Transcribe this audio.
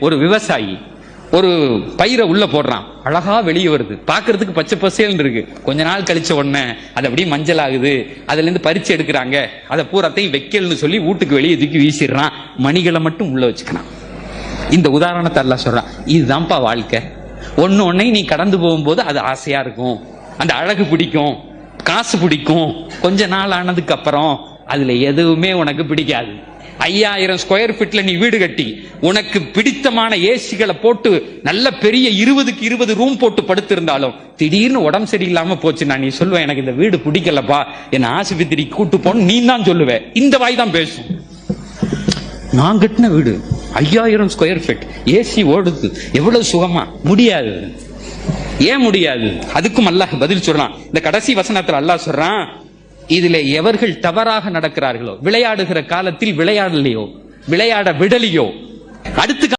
ஒரு விவசாயி ஒரு பயிரை உள்ள போடுறான். அழகா வெளியே வருது. பாக்குறதுக்கு பச்சை பசேல்னு இருக்கு. கொஞ்ச நாள் கழிச்ச உடனே அது அப்படியே மஞ்சள் ஆகுது அதுல இருந்து பறிச்சு எடுக்கிறாங்க. அதை பூரத்தையும் வைக்கல்னு சொல்லி வீட்டுக்கு வெளியே தூக்கி வீசிடுறான். மணிகளை மட்டும் உள்ள வச்சுக்கிறான். இந்த உதாரணத்தை எல்லாம் சொல்றான். இதுதான்ப்பா வாழ்க்கை. ஒன்னு ஒன்னையும் நீ கடந்து போகும்போது அது ஆசையா இருக்கும். அந்த அழகு பிடிக்கும். காசு பிடிக்கும். கொஞ்ச நாள் ஆனதுக்கு அப்புறம் அதுல எதுவுமே உனக்கு பிடிக்காது. ஐயாயிரம் ஸ்கொயர் ஃபீட்ல நீ வீடு கட்டி உனக்கு பிடித்தமான ஏசிகளை போட்டு நல்ல பெரிய இருபதுக்கு இருபது ரூம் போட்டு படுத்திருந்தாலும் திடீர்னு உடம்பு சரியில்லாம போச்சு நான் நீ சொல்லுவேன் எனக்கு இந்த வீடு பிடிக்கலப்பா என்ன ஆஸ்பத்திரி கூட்டு போன்னு நீ தான் சொல்லுவேன் இந்த வாய் தான் பேசும். நான் கட்டின வீடு ஐயாயிரம் ஸ்கொயர் ஃபீட் ஏசி ஓடுது. எவ்வளவு சுகமா? முடியாது. ஏன் முடியாது? அதுக்கும் அல்லாஹ் பதில் சொல்றான் இந்த கடைசி வசனத்துல அல்லாஹ் சொல்றான் இதுல எவர்கள் தவறாக நடக்கிறார்களோ விளையாடுகிற காலத்தில் விளையாடலையோ விளையாட விடலையோ அடுத்து